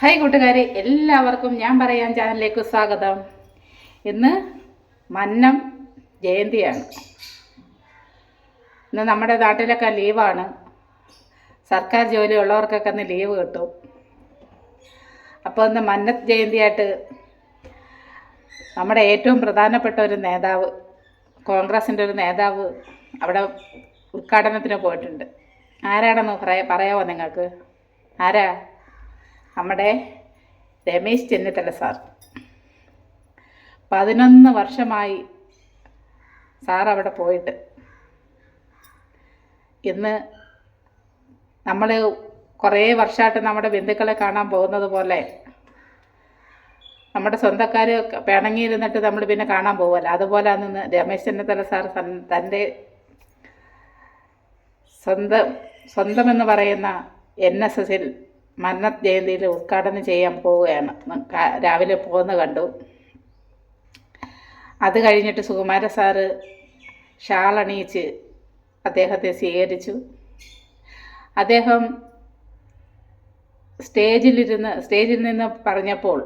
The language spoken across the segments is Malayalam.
ഹായ് കൂട്ടുകാരെ എല്ലാവർക്കും ഞാൻ പറയാൻ ചാനലിലേക്ക് സ്വാഗതം. ഇന്ന് മന്നം ജയന്തിയാണ്. ഇന്ന് നമ്മുടെ നാട്ടിലൊക്കെ ലീവാണ്. സർക്കാർ ജോലി ഉള്ളവർക്കൊക്കെ ഇന്ന് ലീവ് കിട്ടും. അപ്പോൾ ഇന്ന് മന്നത്ത് ജയന്തിയായിട്ട് നമ്മുടെ ഏറ്റവും പ്രധാനപ്പെട്ട ഒരു നേതാവ് കോൺഗ്രസിന്റെ ഒരു നേതാവ് അവിടെ ഉദ്ഘാടനത്തിന് പോയിട്ടുണ്ട്. ആരാണെന്ന് പറയാ പറയാമോ നിങ്ങൾക്ക്? ആരാ? നമ്മുടെ രമേശ് ചെന്നിത്തല സാർ. പതിനൊന്ന് വർഷമായി സാർ അവിടെ പോയിട്ട്. ഇന്ന് നമ്മൾ കുറേ വർഷമായിട്ട് നമ്മുടെ ബന്ധുക്കളെ കാണാൻ പോകുന്നത് പോലെ നമ്മുടെ സ്വന്തക്കാർ പിണങ്ങിയിരുന്നിട്ട് നമ്മൾ പിന്നെ കാണാൻ പോകുമല്ലോ അതുപോലെ നിന്ന് രമേശ് ചെന്നിത്തല സാർ തൻ- തന്റെ സ്വന്തം സ്വന്തമെന്ന് പറയുന്ന എൻ എസ് എസിൽ മന്നത്ത് ജയന്തിയിൽ ഉദ്ഘാടനം ചെയ്യാൻ പോവുകയാണ്. രാവിലെ പോകുന്ന കണ്ടു. അത് കഴിഞ്ഞിട്ട് സുകുമാര സാറ് ഷാളണിയിച്ച് അദ്ദേഹത്തെ സ്വീകരിച്ചു. അദ്ദേഹം സ്റ്റേജിലിരുന്ന് സ്റ്റേജിൽ നിന്ന് പറഞ്ഞപ്പോൾ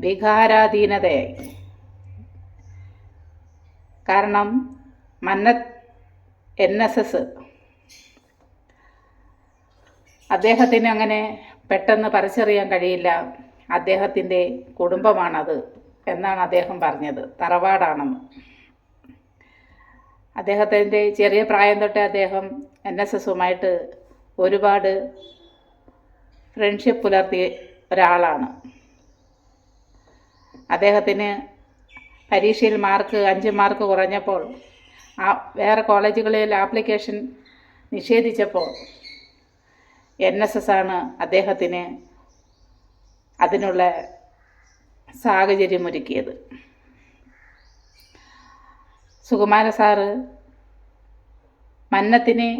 വികാരാധീനതയായി. കാരണം മന്നത് എൻ എസ് എസ് അദ്ദേഹത്തിന് അങ്ങനെ പെട്ടെന്ന് പറിച്ചറിയാൻ കഴിയില്ല. അദ്ദേഹത്തിന്റെ കുടുംബമാണത് എന്നാണ് അദ്ദേഹം പറഞ്ഞത്. തറവാടാണെന്ന്. അദ്ദേഹത്തിന്റെ ചെറിയ പ്രായം തൊട്ടേ അദ്ദേഹം എൻ എസ് എസുമായിട്ട് ഒരുപാട് ഫ്രണ്ട്ഷിപ്പ് പുലർത്തിയ ഒരാളാണ്. അദ്ദേഹത്തിന് പരീക്ഷയിൽ മാർക്ക് അഞ്ച് മാർക്ക് കുറഞ്ഞപ്പോൾ ആ വേറെ കോളേജുകളിൽ ആപ്ലിക്കേഷൻ നിഷേധിച്ചപ്പോൾ എൻ എസ് എസ് ആണ് അദ്ദേഹത്തിന് അതിനുള്ള സാഹചര്യം ഒരുക്കിയത് സുകുമാര സാറ് മന്നത്തിനെ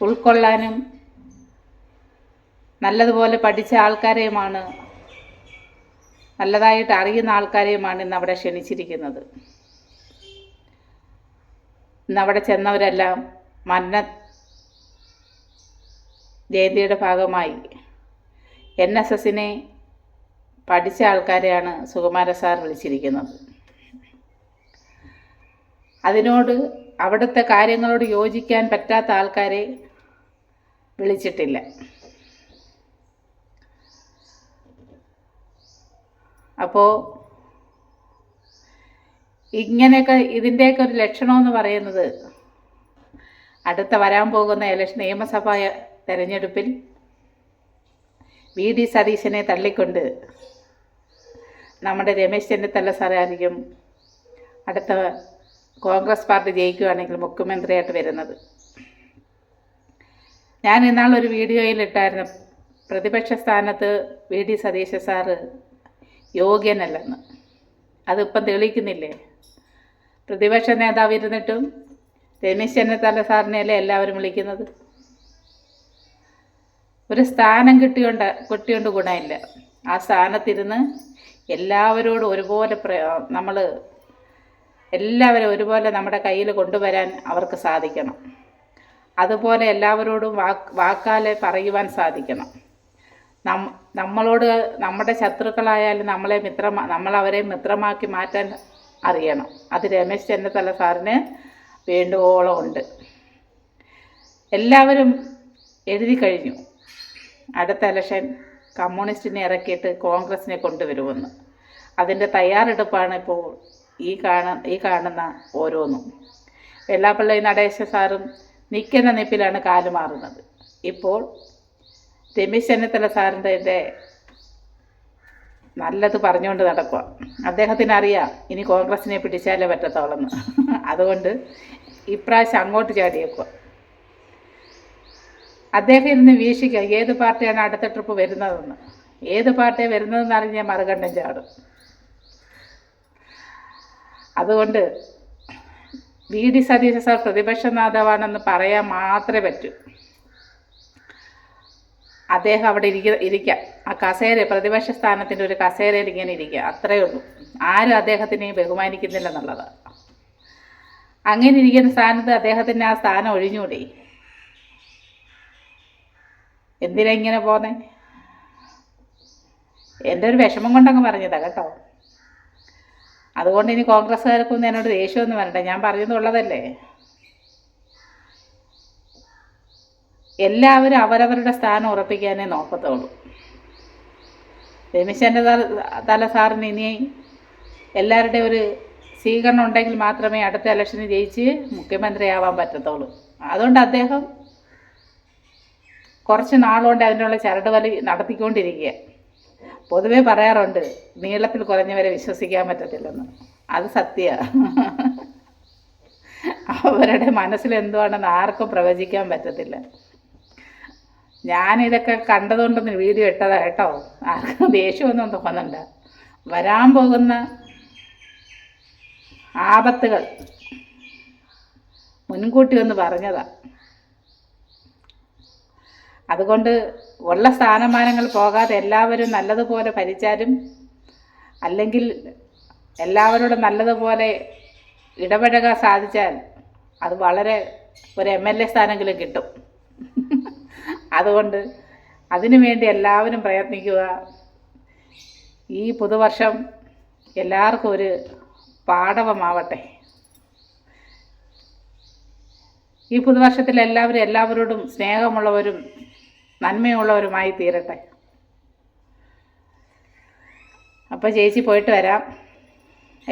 ഉൾക്കൊള്ളാനും നല്ലതുപോലെ പഠിച്ച ആൾക്കാരെയുമാണ് നല്ലതായിട്ട് അറിയുന്ന ആൾക്കാരെയുമാണ് ഇന്ന് അവിടെ ക്ഷണിച്ചിരിക്കുന്നത്. ഇന്ന് അവിടെ ചെന്നവരെല്ലാം മന്നത്ത് ജയന്തിയുടെ ഭാഗമായി എൻ എസ് എസിനെ പഠിച്ച ആൾക്കാരെയാണ് സുകുമാര സാർ വിളിച്ചിരിക്കുന്നത്. അതിനോട് അവിടുത്തെ കാര്യങ്ങളോട് യോജിക്കാൻ പറ്റാത്ത ആൾക്കാരെ വിളിച്ചിട്ടില്ല. അപ്പോൾ ഇങ്ങനെയൊക്കെ ഇതിന്റെയൊക്കെ ഒരു ലക്ഷണമെന്ന് പറയുന്നത് അടുത്ത വരാൻ പോകുന്ന ഇലക്ഷൻ നിയമസഭാ തെരഞ്ഞെടുപ്പിൽ വി ഡി സതീശനെ തള്ളിക്കൊണ്ട് നമ്മുടെ രമേശ് ചെന്നിത്തല സാറായിരിക്കും അടുത്ത കോൺഗ്രസ് പാർട്ടി ജയിക്കുകയാണെങ്കിൽ മുഖ്യമന്ത്രിയായിട്ട് വരുന്നത്. ഞാൻ ഇന്നാളൊരു വീഡിയോയിൽ ഇട്ടായിരുന്നു. പ്രതിപക്ഷ സ്ഥാനത്ത് വി ഡി സതീശ സാറ് യോഗ്യനല്ലെന്ന്. അതിപ്പം തെളിയിക്കുന്നില്ലേ? പ്രതിപക്ഷ നേതാവ് ഇരുന്നിട്ടും രമേശ് ചെന്നിത്തല സാറിനെയല്ലേ എല്ലാവരും വിളിക്കുന്നത്? ഒരു സ്ഥാനം കിട്ടിയോണ്ട് കിട്ടിയോണ്ട് ഗുണമില്ല ആ സ്ഥാനത്തിരുന്ന് എല്ലാവരോടും ഒരുപോലെ പ്ര നമ്മൾ എല്ലാവരും ഒരുപോലെ നമ്മുടെ കയ്യിൽ കൊണ്ടുവരാൻ അവർക്ക് സാധിക്കണം. അതുപോലെ എല്ലാവരോടും വാക്ക് വാക്കാലെ പറയുവാൻ സാധിക്കണം. നം നമ്മളോട് നമ്മുടെ ശത്രുക്കളായാലും നമ്മളെ മിത്ര നമ്മളവരെ മിത്രമാക്കി മാറ്റാൻ അറിയണം. അത് രമേശ് ചെന്നിത്തല സാറിന് വേണ്ടുവോളം ഉണ്ട്. എല്ലാവരും എഴുതി കഴിഞ്ഞു. അടുത്ത ഇലക്ഷൻ കമ്മ്യൂണിസ്റ്റിനെ ഇറക്കിയിട്ട് കോൺഗ്രസിനെ കൊണ്ടുവരുമെന്ന്. അതിന്റെ തയ്യാറെടുപ്പാണ് ഇപ്പോൾ ഈ കാണ ഈ കാണുന്ന ഓരോന്നും. വെള്ളാപ്പള്ളി നടേശ സാറും നിൽക്കുന്ന നിപ്പിലാണ് കാലുമാറുന്നത് ഇപ്പോൾ രമേശ് ചെന്നിത്തല സാറിന്റെ നല്ലത് പറഞ്ഞുകൊണ്ട് നടക്കുക അദ്ദേഹത്തിന് അറിയാം ഇനി കോൺഗ്രസിനെ പിടിച്ചാലേ പറ്റത്തോളെന്ന് അതുകൊണ്ട് ഇപ്രാവശ്യം അങ്ങോട്ട് ചാടിയേക്കുക അദ്ദേഹം ഇരുന്ന് വീക്ഷിക്കുക ഏത് പാർട്ടിയാണ് അടുത്ത ട്രിപ്പ് വരുന്നതെന്ന്. ഏത് പാർട്ടിയാണ് വരുന്നതെന്ന് അറിഞ്ഞാൽ മറുകണ്ഠം ചാടും. അതുകൊണ്ട് വി ഡി സതീശ സാർ പ്രതിപക്ഷ നേതാവാണെന്ന് പറയാൻ മാത്രമേ പറ്റൂ. അദ്ദേഹം അവിടെ ഇരിക്ക ഇരിക്കാം. ആ കസേര പ്രതിപക്ഷ സ്ഥാനത്തിന്റെ ഒരു കസേരയിൽ ഇങ്ങനെ ഇരിക്കുക. അത്രയേ ഉള്ളൂ. ആരും അദ്ദേഹത്തിനെ ബഹുമാനിക്കുന്നില്ല എന്നുള്ളത് അങ്ങനെ ഇരിക്കുന്ന സ്ഥാനത്ത് അദ്ദേഹത്തിന് ആ സ്ഥാനം ഒഴിഞ്ഞൂടെ എന്തിനാ ഇങ്ങനെ പോന്നെ? എന്റെ ഒരു വിഷമം കൊണ്ടങ്ങ് പറഞ്ഞതാണ് കേട്ടോ. അതുകൊണ്ട് ഇനി കോൺഗ്രസ്സുകാർക്കൊന്നും എന്നോട് ദേഷ്യമൊന്നും വരണ്ട. ഞാൻ പറയുന്നുള്ളതല്ലേ എല്ലാവരും അവരവരുടെ സ്ഥാനം ഉറപ്പിക്കാനേ നോക്കത്തുള്ളൂ. രമേശന്റെ തല സാറിന് ഇനി എല്ലാവരുടെയും ഒരു സ്വീകരണം ഉണ്ടെങ്കിൽ മാത്രമേ അടുത്ത ഇലക്ഷന് ജയിച്ച് മുഖ്യമന്ത്രിയാവാൻ പറ്റത്തുള്ളൂ. അതുകൊണ്ട് അദ്ദേഹം കുറച്ച് നാളുകൊണ്ട് അതിനുള്ള ചരട് വലി നടത്തിക്കൊണ്ടിരിക്കുക. പൊതുവെ പറയാറുണ്ട് നീളത്തിൽ കുറഞ്ഞവരെ വിശ്വസിക്കാൻ പറ്റത്തില്ലെന്ന്. അത് സത്യമാണ് അവരുടെ മനസ്സിൽ എന്തുവാണെന്ന് ആർക്കും പ്രവചിക്കാൻ പറ്റത്തില്ല. ഞാനിതൊക്കെ കണ്ടതുകൊണ്ടൊന്ന് വീഡിയോ ഇട്ടതാ കേട്ടോ. ആർക്കും ദേഷ്യമൊന്നും തോന്നണ്ട. വരാൻ പോകുന്ന ആപത്തുകൾ മുൻകൂട്ടി ഒന്ന് പറഞ്ഞതാ. അതുകൊണ്ട് ഉള്ള സ്ഥാനമാനങ്ങൾ പോകാതെ എല്ലാവരും നല്ലതുപോലെ ഭരിച്ചാലും അല്ലെങ്കിൽ എല്ലാവരോടും നല്ലതുപോലെ ഇടപഴകാൻ സാധിച്ചാൽ അത് വളരെ ഒരു എം എൽ എ സ്ഥാനമെങ്കിലും കിട്ടും. അതുകൊണ്ട് അതിനു വേണ്ടി എല്ലാവരും പ്രയത്നിക്കുക. ഈ പുതുവർഷം എല്ലാവർക്കും ഒരു പാഠവമാവട്ടെ. ഈ പുതുവർഷത്തിൽ എല്ലാവരും എല്ലാവരോടും സ്നേഹമുള്ളവരും നന്മയുള്ളവരുമായി തീരട്ടെ. അപ്പോൾ ചേച്ചി പോയിട്ട് വരാം.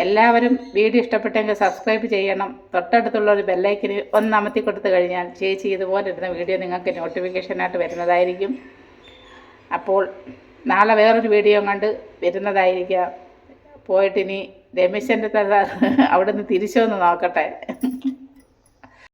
എല്ലാവരും വീഡിയോ ഇഷ്ടപ്പെട്ടെങ്കിൽ സബ്സ്ക്രൈബ് ചെയ്യണം. തൊട്ടടുത്തുള്ള ഒരു ബെല്ലൈക്കിന് ഒന്ന് അമർത്തി കൊടുത്തു കഴിഞ്ഞാൽ ചേച്ചി ഇതുപോലെ ഇടുന്ന വീഡിയോ നിങ്ങൾക്ക് നോട്ടിഫിക്കേഷനായിട്ട് വരുന്നതായിരിക്കും. അപ്പോൾ നാളെ വേറൊരു വീഡിയോ കണ്ട് വരുന്നതായിരിക്കാം. പോയിട്ടിനി രമേശന്റെ തല അവിടെ നിന്ന് തിരിച്ചൊന്ന് നോക്കട്ടെ.